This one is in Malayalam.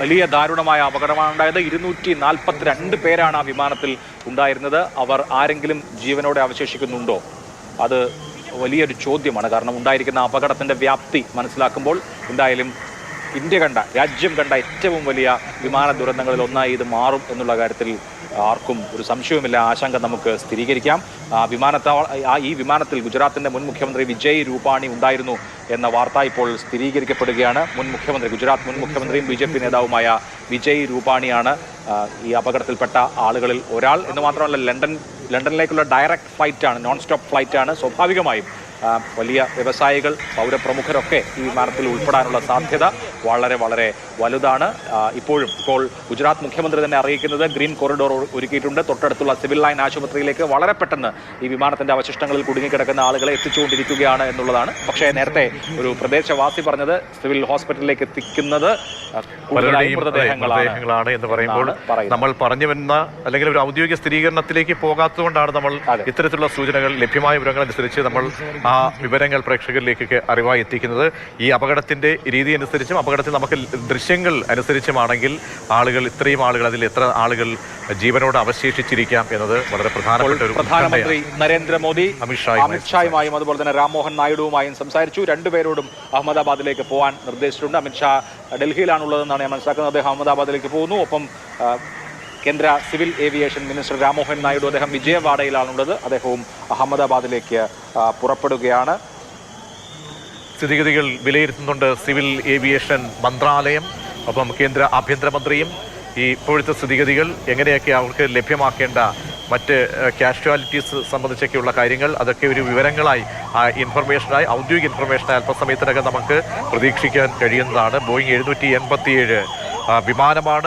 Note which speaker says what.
Speaker 1: വലിയ ദാരുണമായ അപകടമാണ് ഉണ്ടായത്. ഇരുന്നൂറ്റി നാൽപ്പത്തിരണ്ട് പേരാണ് ആ വിമാനത്തിൽ ഉണ്ടായിരുന്നത്. അവർ ആരെങ്കിലും ജീവനോടെ അവശേഷിക്കുന്നുണ്ടോ? അത് വലിയൊരു ചോദ്യമാണ്. കാരണം ഉണ്ടായിരിക്കുന്ന അപകടത്തിന്റെ വ്യാപ്തി മനസ്സിലാക്കുമ്പോൾ എന്തായാലും ഇന്ത്യ കണ്ട രാജ്യം കണ്ട ഏറ്റവും വലിയ വിമാന ദുരന്തങ്ങളിൽ ഒന്നായി ഇത് മാറും എന്നുള്ള കാര്യത്തിൽ ആർക്കും ഒരു സംശയവുമില്ല. ആശങ്ക നമുക്ക് സ്ഥിരീകരിക്കാം. വിമാനത്താവള ഈ വിമാനത്തിൽ ഗുജറാത്തിന്റെ മുൻ മുഖ്യമന്ത്രി വിജയ് രൂപാണി ഉണ്ടായിരുന്നു എന്ന വാർത്ത ഇപ്പോൾ സ്ഥിരീകരിക്കപ്പെടുകയാണ്. മുൻ മുഖ്യമന്ത്രി ഗുജറാത്ത് മുൻ മുഖ്യമന്ത്രിയും ബി ജെ പി നേതാവുമായ വിജയ് രൂപാണിയാണ് ഈ അപകടത്തിൽപ്പെട്ട ആളുകളിൽ ഒരാൾ. എന്ന് മാത്രമല്ല ലണ്ടൻ ലണ്ടനിലേക്കുള്ള ഡയറക്റ്റ് ഫ്ലൈറ്റാണ് നോൺ സ്റ്റോപ്പ് ഫ്ലൈറ്റാണ് സ്വാഭാവികമായും വലിയ വ്യവസായികൾ പൗരപ്രമുഖരൊക്കെ ഈ വിമാനത്തിൽ ഉൾപ്പെടാനുള്ള സാധ്യത വളരെ വളരെ വലുതാണ്. ഇപ്പോഴും ഇപ്പോൾ ഗുജറാത്ത് മുഖ്യമന്ത്രി തന്നെ അറിയിക്കുന്നത് ഗ്രീൻ കോറിഡോർ ഒരുക്കിയിട്ടുണ്ട്. തൊട്ടടുത്തുള്ള സിവിൽ ലൈൻ ആശുപത്രിയിലേക്ക് വളരെ പെട്ടെന്ന് ഈ വിമാനത്തിന്റെ അവശിഷ്ടങ്ങളിൽ കുടുങ്ങിക്കിടക്കുന്ന ആളുകളെ എത്തിച്ചുകൊണ്ടിരിക്കുകയാണ് എന്നുള്ളതാണ്. പക്ഷേ നേരത്തെ ഒരു പ്രദേശവാസി പറഞ്ഞത് സിവിൽ ഹോസ്പിറ്റലിലേക്ക് എത്തിക്കുന്നത് മൃതദേഹങ്ങളാണ്
Speaker 2: എന്ന് പറയുമ്പോൾ നമ്മൾ പറഞ്ഞു വരുന്ന അല്ലെങ്കിൽ ഒരു ഔദ്യോഗിക സ്ഥിരീകരണത്തിലേക്ക് പോകാത്തതുകൊണ്ടാണ് നമ്മൾ ഇത്തരത്തിലുള്ള സൂചനകൾ ലഭ്യമായ വിവരങ്ങൾ അനുസരിച്ച് നമ്മൾ ആ വിവരങ്ങൾ പ്രേക്ഷകരിലേക്ക് അറിവായി എത്തിക്കുന്നത് ഈ അപകടത്തിന്റെ രീതി അനുസരിച്ചും അപകടത്തിൽ നമുക്ക് ദൃശ്യങ്ങൾ അനുസരിച്ചുമാണെങ്കിൽ ആളുകൾ ഇത്രയും ആളുകൾ അതിൽ എത്ര ആളുകൾ ജീവനോട് അവശേഷിച്ചിരിക്കാം എന്നത് വളരെ പ്രധാനപ്പെട്ട ഒരു
Speaker 1: പ്രധാനമന്ത്രി നരേന്ദ്രമോദി
Speaker 2: അമിത്ഷാ
Speaker 1: അമിത്ഷായുമായും അതുപോലെ തന്നെ രാംമോഹൻ നായിഡുവുമായും സംസാരിച്ചു. രണ്ടുപേരോടും അഹമ്മദാബാദിലേക്ക് പോകാൻ നിർദ്ദേശിച്ചിട്ടുണ്ട്. അമിത്ഷാ ഡൽഹിയിലാണുള്ളതെന്നാണ് ഞാൻ മനസ്സിലാക്കുന്നത്. അദ്ദേഹം അഹമ്മദാബാദിലേക്ക് പോകുന്നു. ഒപ്പം കേന്ദ്ര civil aviation minister Rammohan Naidu അദ്ദേഹം വിജയവാഡയിലാണുള്ളത്. അദ്ദേഹവും അഹമ്മദാബാദിലേക്ക് പുറപ്പെടുകയാണ്.
Speaker 2: സ്ഥിതിഗതികൾ വിലയിരുത്തുന്നുണ്ട് സിവിൽ ഏവിയേഷൻ മന്ത്രാലയം ഒപ്പം കേന്ദ്ര ആഭ്യന്തരമന്ത്രിയും ഈ ഇപ്പോഴത്തെ സ്ഥിതിഗതികൾ എങ്ങനെയൊക്കെ അവർക്ക് ലഭ്യമാക്കേണ്ട മറ്റ് കാഷ്വാലിറ്റീസ് സംബന്ധിച്ചൊക്കെയുള്ള കാര്യങ്ങൾ അതൊക്കെ ഒരു വിവരങ്ങളായി ഇൻഫർമേഷനായി ഔദ്യോഗിക ഇൻഫർമേഷനായി അല്പസമയത്തിനകം നമുക്ക് പ്രതീക്ഷിക്കാൻ കഴിയുന്നതാണ്. ബോയിങ് എഴുന്നൂറ്റി എൺപത്തിയേഴ് വിമാനമാണ്